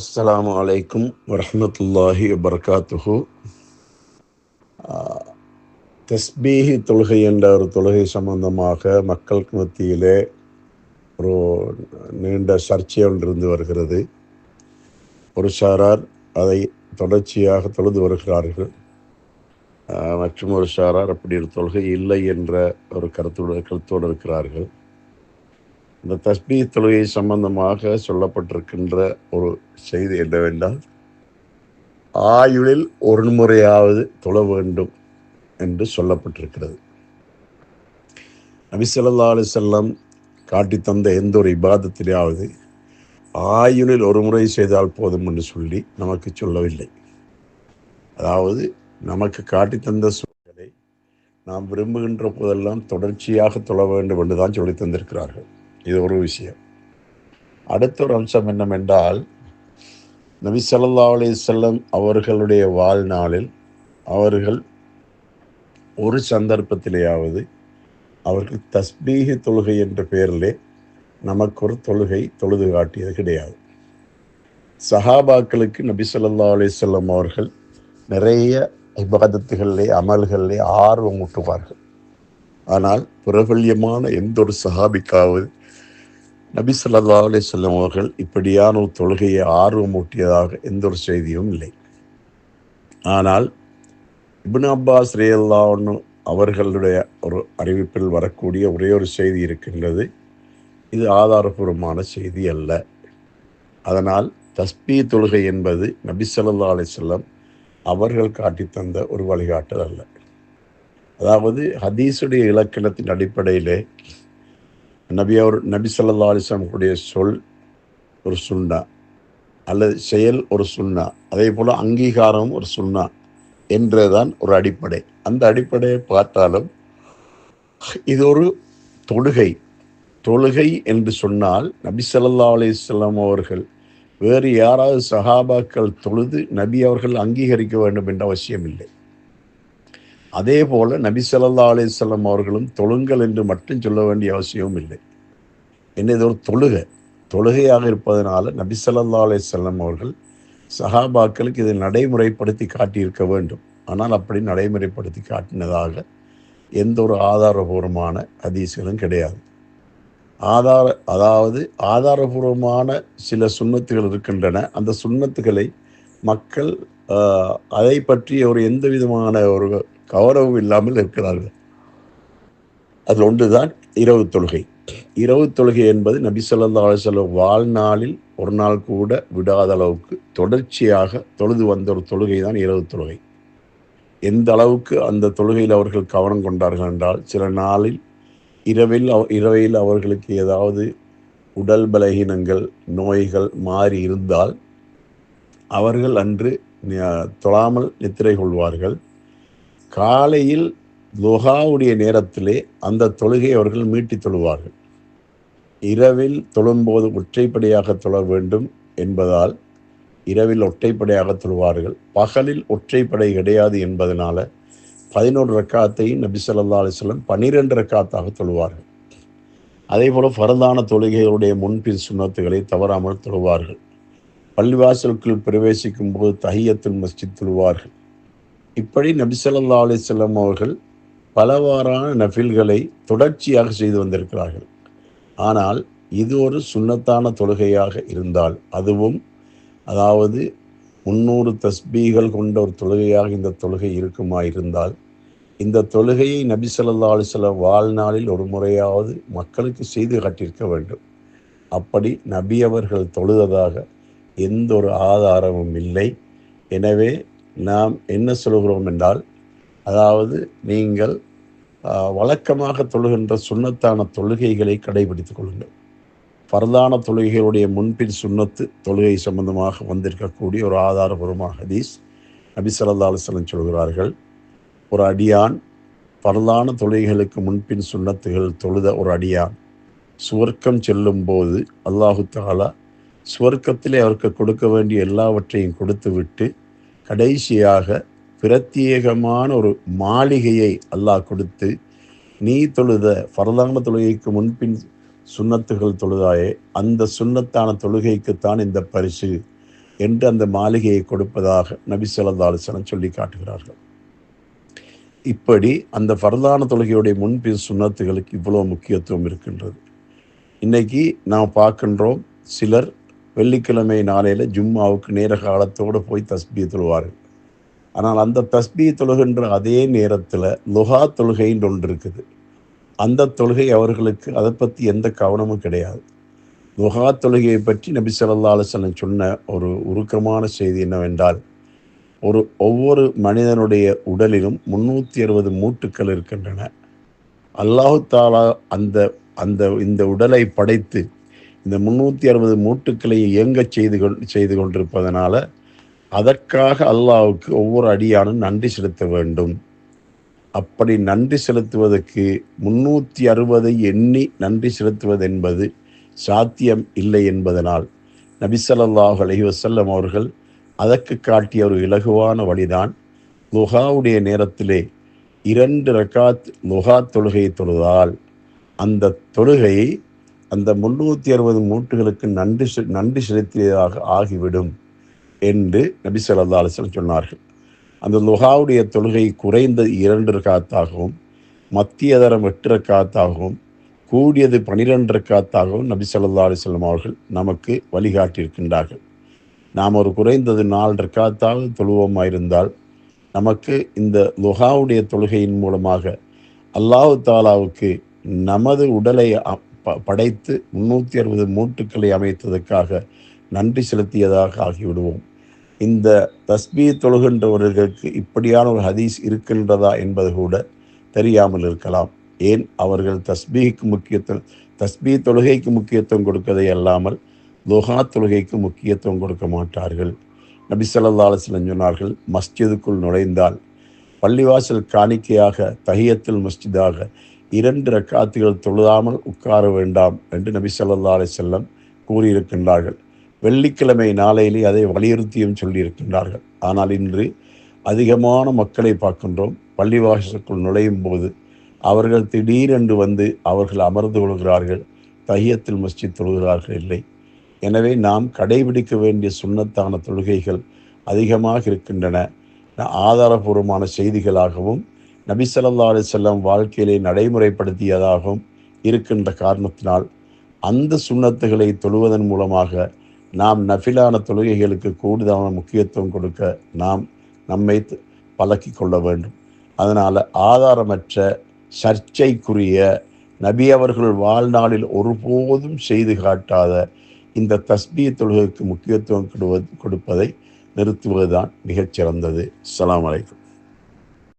அஸ்ஸலாமு அலைக்கும் வரமத்துல்லாஹி வபர்காத்துஹு தஸ்பீஹி தொழுகை என்ற ஒரு தொழுகை சம்பந்தமாக மக்களுக்கு மத்தியிலே ஒரு நீண்ட சர்ச்சை ஒன்றிருந்து வருகிறது ஒரு சாரார் அதை தொடர்ச்சியாக தொழுது வருகிறார்கள் மற்றும் ஒரு சாரார் அப்படி ஒரு தொழுகை இல்லை என்ற ஒரு கருத்தோடு கருத்தோடு இருக்கிறார்கள் இந்த தஸ்பீ தொழுகை சம்பந்தமாக சொல்லப்பட்டிருக்கின்ற ஒரு செய்தி என்னவென்றால் ஆயுளில் ஒரு முறையாவது தொழ வேண்டும் என்று சொல்லப்பட்டிருக்கிறது. நபி செல்லம் அலைஹி காட்டி தந்த எந்த ஒரு இபாதத்திலேயாவது ஆயுளில் ஒரு முறை செய்தால் போதும் என்று சொல்லி நமக்கு சொல்லவில்லை. அதாவது நமக்கு காட்டி தந்த சூழ்நிலை நாம் விரும்புகின்ற போதெல்லாம் தொடர்ச்சியாக தொழ வேண்டும் என்று தான் சொல்லி தந்திருக்கிறார்கள். இது ஒரு விஷயம். அடுத்த ஒரு அம்சம் என்னவென்றால் நபி சல்லா அலி செல்லம் அவர்களுடைய வாழ்நாளில் அவர்கள் ஒரு சந்தர்ப்பத்திலேயாவது அவர்கள் தஸ்பீக தொழுகை என்ற பெயரிலே நமக்கு ஒரு தொழுகை தொழுது காட்டியது கிடையாது. சஹாபாக்களுக்கு நபி சொல்லா அலைஹி அவர்கள் நிறைய இபாதத்துகளிலே அமல்களிலே ஆர்வம் ஊட்டுவார்கள் ஆனால் பிரபல்யமான எந்த ஒரு சஹாபிக்காவது நபி சொல்லா அலே வஸல்லம் அவர்கள் இப்படியான ஒரு தொழுகையை ஆர்வமூட்டியதாக எந்த ஒரு செய்தியும் இல்லை. ஆனால் இப்னு அப்பாஸ் ரேல்லான்னு அவர்களுடைய ஒரு அறிவிப்பில் வரக்கூடிய ஒரே ஒரு செய்தி இருக்கின்றது. இது ஆதாரபூர்வமான செய்தி அல்ல. அதனால் தஸ்பி தொழுகை என்பது நபி சொல்லா அலே வஸல்லம் அவர்கள் காட்டி தந்த ஒரு வழிகாட்டல் அல்ல. அதாவது ஹதீஸுடைய இலக்கணத்தின் அடிப்படையிலே நபி அவர் நபி ஸல்லல்லாஹு அலிஸ்லாமுடைய சொல் ஒரு சுண்ணா அல்லது செயல் ஒரு சுன்னா அதே போல் அங்கீகாரம் ஒரு சுன்னா என்றுதான் ஒரு அடிப்படை. அந்த அடிப்படையை பார்த்தாலும் இது ஒரு தொழுகை. தொழுகை என்று சொன்னால் நபி ஸல்லல்லாஹு அலிஸ்லாம் அவர்கள் வேறு யாராவது சஹாபாக்கள் தொழுது நபி அவர்கள் அங்கீகரிக்க வேண்டும் என்ற அவசியம் இல்லை அதே போல நபி சல்லா அலைஹி அவர்களும் தொழுங்கள் என்று மட்டும் சொல்ல வேண்டிய அவசியமும் இல்லை. என்ன இது ஒரு தொழுகை. தொழுகையாக இருப்பதனால நபி சல்லா அலைஹி அவர்கள் சஹாபாக்களுக்கு இதை நடைமுறைப்படுத்தி காட்டியிருக்க வேண்டும். ஆனால் அப்படி நடைமுறைப்படுத்தி காட்டினதாக எந்த ஒரு ஆதாரபூர்வமான ஹதீஸ்களும் கிடையாது. ஆதார அதாவது ஆதாரபூர்வமான சில சுண்ணத்துகள் இருக்கின்றன. அந்த சுண்ணத்துகளை மக்கள் அதை பற்றி ஒரு எந்த விதமான ஒரு கௌரவம் இல்லாமல் இருக்கிறார்கள். அதில் ஒன்றுதான் இரவு தொழுகை. இரவு தொழுகை என்பது நபி ஸல்லல்லாஹு அலைஹி வாழ்நாளில் ஒரு நாள் கூட விடாத அளவுக்கு தொடர்ச்சியாக தொழுது வந்த ஒரு தொழுகை தான் இரவு தொழுகை. எந்த அளவுக்கு அந்த தொழுகையில் அவர்கள் கவனம் கொண்டார்கள் என்றால் சில நாளில் இரவில் அவ- இரவில் அவர்களுக்கு ஏதாவது உடல் பலகீனங்கள் நோய்கள் மாறி இருந்தால் அவர்கள் அன்று தொழாமல் நித்திரை கொள்வார்கள். காலையில் துஹாவுடைய நேரத்திலே அந்த தொழுகை அவர்கள் மீட்டி தொழுவார்கள். இரவில் தொழும்போது ஒற்றைப்படையாக தொழ வேண்டும் என்பதால் இரவில் ஒற்றைப்படையாக தொழுவார்கள். பகலில் ஒற்றைப்படை கிடையாது என்பதனால பதினோரு ரக்காத்தையும் நபி சொல்லா அலிஸ்லம் பன்னிரெண்டு ரக்காத்தாக தொழுவார்கள். அதே பரதான ஃபரதான தொழுகைகளுடைய முன்பின் சுண்ணத்துகளை தவறாமல் தொழுவார்கள். பள்ளிவாசலுக்குள் பிரவேசிக்கும் போது தஹியத்துல் மஸ்ஜித் தொழுவார்கள். இப்படி நபிசல்லா அலிசல்லம் அவர்கள் பலவாறான நஃபில்களை தொடர்ச்சியாக செய்து வந்திருக்கிறார்கள். ஆனால் இது ஒரு சுண்ணத்தான தொழுகையாக இருந்தால் அதுவும் அதாவது முன்னூறு தஸ்பீகள் கொண்ட ஒரு தொழுகையாக இந்த தொழுகை இருக்குமா இருந்தால் இந்த தொழுகையை நபி ஸல்லல்லாஹு அலைஹி வாழ்நாளில் ஒரு முறையாவது மக்களுக்கு செய்து காட்டியிருக்க வேண்டும். அப்படி நபி அவர்கள் தொழுததாக எந்த ஒரு ஆதாரமும் இல்லை. எனவே நாம் என்ன சொல்கிறோம் என்றால் அதாவது நீங்கள் வழக்கமாக தொழுகின்ற சுண்ணத்தான தொழுகைகளை கடைபிடித்துக் கொள்ளுங்கள். பரதான தொழுகைகளுடைய முன்பின் சுண்ணத்து தொழுகை சம்பந்தமாக வந்திருக்கக்கூடிய ஒரு ஆதாரபூர்வமாக ஹதீஸ் நபி ஸல்லல்லாஹு சொல்கிறார்கள். ஒரு அடியான் பரதான தொழுகைகளுக்கு முன்பின் சுண்ணத்துகள் தொழுத ஒரு அடியான் சுவர்க்கம் செல்லும் போது அல்லாஹு தாலா சுவர்க்கத்திலே அவருக்கு கொடுக்க வேண்டிய எல்லாவற்றையும் கொடுத்துவிட்டு கடைசியாக பிரத்யேகமான ஒரு மாளிகையை அல்லாஹ் கொடுத்து நீ தொழுத பரதான தொழுகைக்கு முன்பின் சுண்ணத்துகள் தொழுதாயே அந்த சுண்ணத்தான தொழுகைக்குத்தான் இந்த பரிசு என்று அந்த மாளிகையை கொடுப்பதாக நபி சொல்லா சொல்லி காட்டுகிறார்கள். இப்படி அந்த பரதான தொழுகையுடைய முன்பின் சுண்ணத்துகளுக்கு இவ்வளோ முக்கியத்துவம் இருக்கின்றது. இன்றைக்கி நாம் பார்க்கின்றோம் சிலர் வெள்ளிக்கிழமை நாளையில் ஜும்மாவுக்கு நேர காலத்தோடு போய் தஸ்பி தொழுவார்கள். ஆனால் அந்த தஸ்பி தொழுகின்ற அதே நேரத்தில் லுஹா தொழுகைன்னு ஒன்று இருக்குது. அந்த தொழுகை அவர்களுக்கு அதை பற்றி எந்த கவனமும் கிடையாது. லுஹா தொழுகையை பற்றி நபி சொல்லா சொன்ன ஒரு உருக்கமான செய்தி என்னவென்றால் ஒரு ஒவ்வொரு மனிதனுடைய உடலிலும் முன்னூற்றி அறுபது மூட்டுக்கள் இருக்கின்றன. அல்லாஹு தாலா அந்த அந்த இந்த உடலை படைத்து இந்த முன்னூற்றி அறுபது மூட்டுக்களை இயங்க செய்து கொள் செய்து கொண்டிருப்பதனால அதற்காக அல்லாவுக்கு ஒவ்வொரு அடியானும் நன்றி செலுத்த வேண்டும். அப்படி நன்றி செலுத்துவதற்கு முன்னூற்றி அறுபதை எண்ணி நன்றி செலுத்துவது என்பது சாத்தியம் இல்லை என்பதனால் நபிசல்லாஹ் அலஹி வசல்லம் அவர்கள் அதற்கு காட்டிய ஒரு இலகுவான வழிதான் லுஹாவுடைய நேரத்திலே இரண்டு ரக்காத் லுஹா தொழுகையை தொழுதால் அந்த தொழுகையை அந்த முன்னூற்றி அறுபது மூட்டுகளுக்கு நன்றி நன்றி செலுத்தியதாக ஆகிவிடும் என்று நபி சொல்லா அலிஸ்லம் சொன்னார்கள். அந்த லுகாவுடைய தொழுகை குறைந்த இரண்டு ரக்காத்தாகவும் மத்திய தரம் எட்டு ரக்காத்தாகவும் கூடியது பனிரெண்டு ரக்காத்தாகவும் நபி சொல்லா அலிஸ்லம் அவர்கள் நமக்கு வழிகாட்டியிருக்கின்றார்கள். நாம் ஒரு குறைந்தது நாலு ரக்காத்தாவது தொழுவோமாயிருந்தால் நமக்கு இந்த லுகாவுடைய தொழுகையின் மூலமாக அல்லாஹு தாலாவுக்கு நமது உடலை படைத்து முன்னூற்றி அறுபது மூட்டுக்களை அமைத்ததற்காக நன்றி செலுத்தியதாக ஆகிவிடுவோம். இந்த தஸ்பீ தொழுகின்றவர்களுக்கு இப்படியான ஒரு ஹதீஸ் இருக்கின்றதா என்பது கூட தெரியாமல் இருக்கலாம். ஏன்? அவர்கள் தஸ்பீக்கு முக்கியத்துவம் தஸ்பீ தொழுகைக்கு முக்கியத்துவம் கொடுக்கதை அல்லாமல் துஹா தொழுகைக்கு முக்கியத்துவம் கொடுக்க மாட்டார்கள். நபி சொல்லா சொன்னார்கள் மஸ்ஜிதுக்குள் நுழைந்தால் பள்ளிவாசல் காணிக்கையாக தஹியத்தில் மஸ்ஜிதாக இரண்டு ரக்காத்துகள் தொழுதாமல் உட்கார வேண்டாம் என்று நபி சொல்லா அலி செல்லம் கூறியிருக்கின்றார்கள். வெள்ளிக்கிழமை நாளையிலே அதை வலியுறுத்தியும் சொல்லியிருக்கின்றார்கள். ஆனால் இன்று அதிகமான மக்களை பார்க்கின்றோம். பள்ளிவாசலுக்குள் நுழையும் போது அவர்கள் திடீரென்று வந்து அவர்கள் அமர்ந்து கொள்கிறார்கள். தையத்தில் மஸ்ஜித் தொழுகிறார்கள் இல்லை. எனவே நாம் கடைபிடிக்க வேண்டிய சுண்ணத்தான தொழுகைகள் அதிகமாக இருக்கின்றன. ஆதாரபூர்வமான செய்திகளாகவும் நபி சல்லா செல்லம் வாழ்க்கையிலே நடைமுறைப்படுத்தியதாகவும் இருக்கின்ற காரணத்தினால் அந்த சுண்ணத்துகளை தொழுவதன் மூலமாக நாம் நஃபிலான தொழுகைகளுக்கு கூடுதலான முக்கியத்துவம் கொடுக்க நாம் நம்மை பழக்கி கொள்ள வேண்டும். அதனால் ஆதாரமற்ற சர்ச்சைக்குரிய நபி அவர்கள் வாழ்நாளில் ஒருபோதும் செய்து காட்டாத இந்த தஸ்பிய தொழுகைக்கு முக்கியத்துவம் கொடுப்பதை நிறுத்துவதுதான் மிகச்சிறந்தது. அலாம் வலைக்கம்